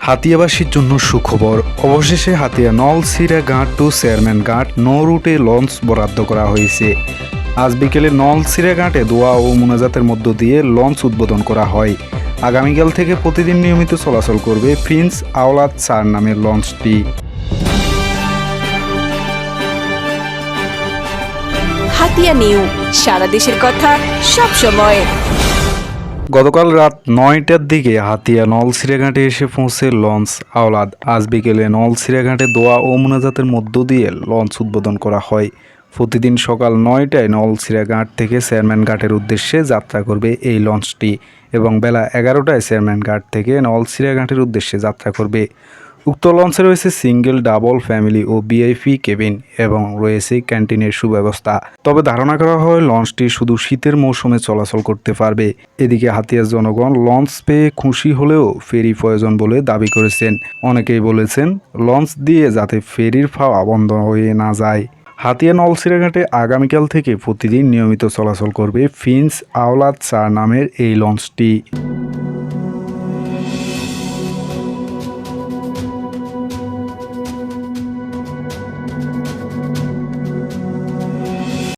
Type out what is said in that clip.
হাতিয়াবাসীর জন্য সুখবর। অবশেষে হাতিয়া নলসিরা ঘাট টু চেয়ারম্যান ঘাট, নৌ রুটে লঞ্চ বরাদ্দ করা হয়েছে। আজ বিকেলে নলসিরা ঘাটে দোয়া ও মোনাজাতের মধ্য দিয়ে লঞ্চ উদ্বোধন করা হয়। আগামীকাল থেকে প্রতিদিন নিয়মিত চলাচল করবে প্রিন্স আওলাদ চার নামের লঞ্চটি। হাতিয়া নিউ, সারা দেশের কথা সব সময়। গতকাল রাত নয়টার দিকে হাতিয়া নলসিরাঘাটে এসে পৌঁছে লঞ্চ আওলাদ। আজ বিকেলে নলসিরাঘাটে দোয়া ও মোনাজাতের মধ্য দিয়ে লঞ্চ উদ্বোধন করা হয়। প্রতিদিন সকাল নয়টায় নলসিরাঘাট থেকে চেয়ারম্যান ঘাটের উদ্দেশ্যে যাত্রা করবে এই লঞ্চটি এবং বেলা এগারোটায় চেয়ারম্যান ঘাট থেকে নলসিরাঘাটের উদ্দেশ্যে যাত্রা করবে। উক্ত লঞ্চে রয়েছে সিঙ্গেল, ডাবল ফ্যামিলি ও বিআইপি কেবিন এবং রয়েছে ক্যান্টিনের সুব্যবস্থা। তবে ধারণা করা হয় লঞ্চটি শুধু শীতের মৌসুমে চলাচল করতে পারবে। এদিকে হাতিয়ার জনগণ লঞ্চ পেয়ে খুশি হলেও ফেরি প্রয়োজন বলে দাবি করেছেন। অনেকেই বলেছেন, লঞ্চ দিয়ে যাতে ফেরির ফাওয়া বন্ধ হয়ে না যায়। হাতিয়া নলসিরাঘাটে আগামীকাল থেকে প্রতিদিন নিয়মিত চলাচল করবে ফিন্স আওলাদ চার নামের এই লঞ্চটি।